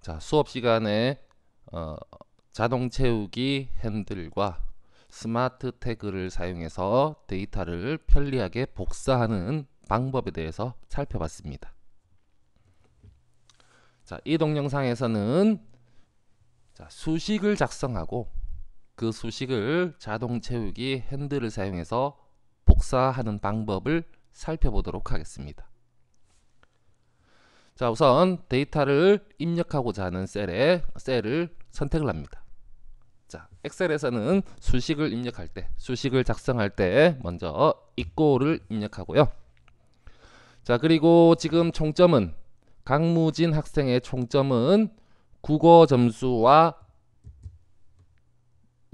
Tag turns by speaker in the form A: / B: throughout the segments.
A: 자, 수업 시간에 어, 자동 채우기 핸들과 스마트 태그를 사용해서 데이터를 편리하게 복사하는 방법에 대해서 살펴봤습니다. 자, 이 동영상에서는 자, 수식을 작성하고 그 수식을 자동 채우기 핸들을 사용해서 복사하는 방법을 살펴보도록 하겠습니다. 자, 우선 데이터를 입력하고자 하는 셀에 셀을 선택을 합니다. 자, 엑셀에서는 수식을 입력할 때, 수식을 작성할 때 먼저 이꼬를 입력하고요. 자, 그리고 지금 총점은 강무진 학생의 총점은 국어 점수와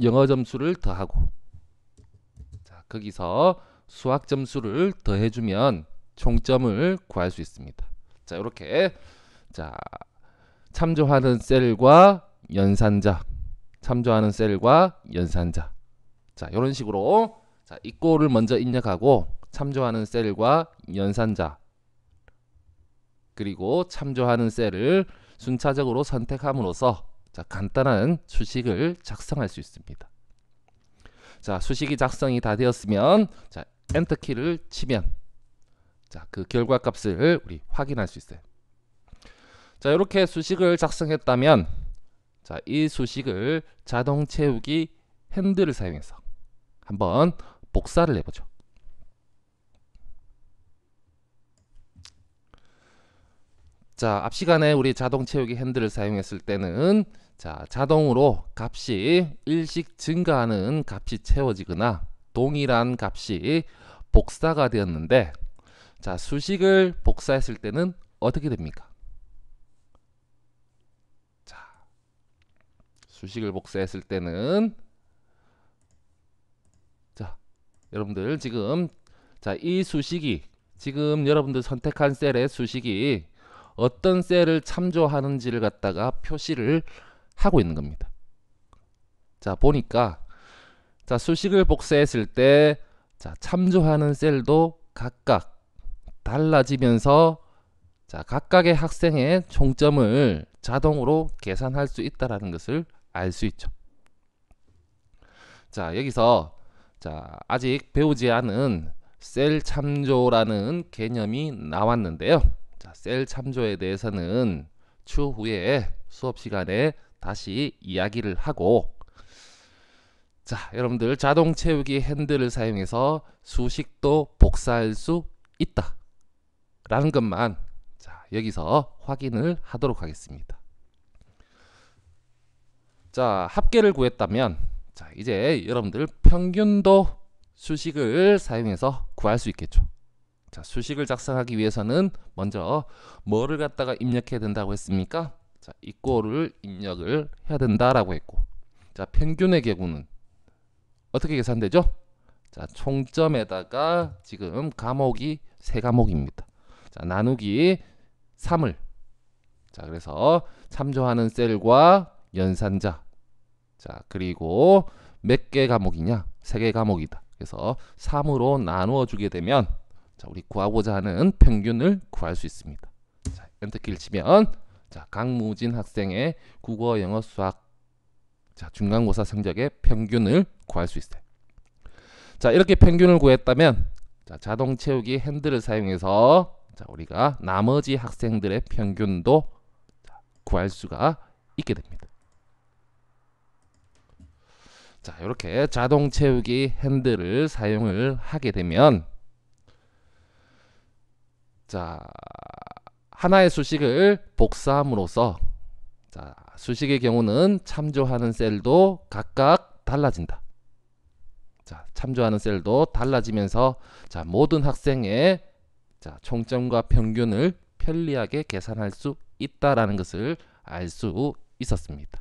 A: 영어 점수를 더하고 자, 거기서 수학 점수를 더해주면 총점을 구할 수 있습니다. 자, 이렇게 자 참조하는 셀과 연산자, 참조하는 셀과 연산자. 자, 이런 식으로 자, 이꼴을 먼저 입력하고 참조하는 셀과 연산자 그리고 참조하는 셀을 순차적으로 선택함으로써 자, 간단한 수식을 작성할 수 있습니다. 자, 수식이 작성이 다 되었으면 자, 엔터 키를 치면 자, 그 결과 값을 우리 확인할 수 있어요. 자, 이렇게 수식을 작성했다면 자, 이 수식을 자동 채우기 핸들을 사용해서 한번 복사를 해보죠. 자, 앞 시간에 우리 자동 채우기 핸들을 사용했을 때는 자, 자동으로 값이 일씩 증가하는 값이 채워지거나 동일한 값이 복사가 되었는데 자, 수식을 복사했을 때는 어떻게 됩니까? 자, 수식을 복사했을 때는 자, 여러분들 지금 자, 이 수식이 지금 여러분들 선택한 셀의 수식이 어떤 셀을 참조하는지를 갖다가 표시를 하고 있는 겁니다. 자, 보니까 자, 수식을 복사했을 때 자, 참조하는 셀도 각각 달라지면서 자, 각각의 학생의 총점을 자동으로 계산할 수 있다라는 것을 알 수 있죠. 자, 여기서 자, 아직 배우지 않은 셀 참조라는 개념이 나왔는데요. 자, 셀 참조에 대해서는 추후에 수업 시간에 다시 이야기를 하고 자, 여러분들 자동 채우기 핸들을 사용해서 수식도 복사할 수 있다. 라는 것만 자, 여기서 확인을 하도록 하겠습니다. 자, 합계를 구했다면 자, 이제 여러분들 평균도 수식을 사용해서 구할 수 있겠죠. 자, 수식을 작성하기 위해서는 먼저 뭐를 갖다가 입력해야 된다고 했습니까? 자, 이꼬를 입력을 해야 된다라고 했고. 자, 평균의 경우는 어떻게 계산되죠? 자, 총점에다가 지금 과목이 세 과목입니다. 자, 나누기 3을 자, 그래서 참조하는 셀과 연산자. 자, 그리고 몇 개 과목이냐? 세개 과목이다. 그래서 3으로 나누어 주게 되면 자, 우리 구하고자 하는 평균을 구할 수 있습니다. 자, 엔터키를 치면 자, 강무진 학생의 국어, 영어, 수학 자, 중간고사 성적의 평균을 구할 수 있어요. 자, 이렇게 평균을 구했다면 자, 자동 채우기 핸들을 사용해서 자, 우리가 나머지 학생들의 평균도 자, 구할 수가 있게 됩니다. 자, 이렇게 자동 채우기 핸들을 사용을 하게 되면 자, 하나의 수식을 복사함으로써 자, 수식의 경우는 참조하는 셀도 각각 달라진다. 자, 참조하는 셀도 달라지면서 자, 모든 학생의 자, 총점과 평균을 편리하게 계산할 수 있다라는 것을 알 수 있었습니다.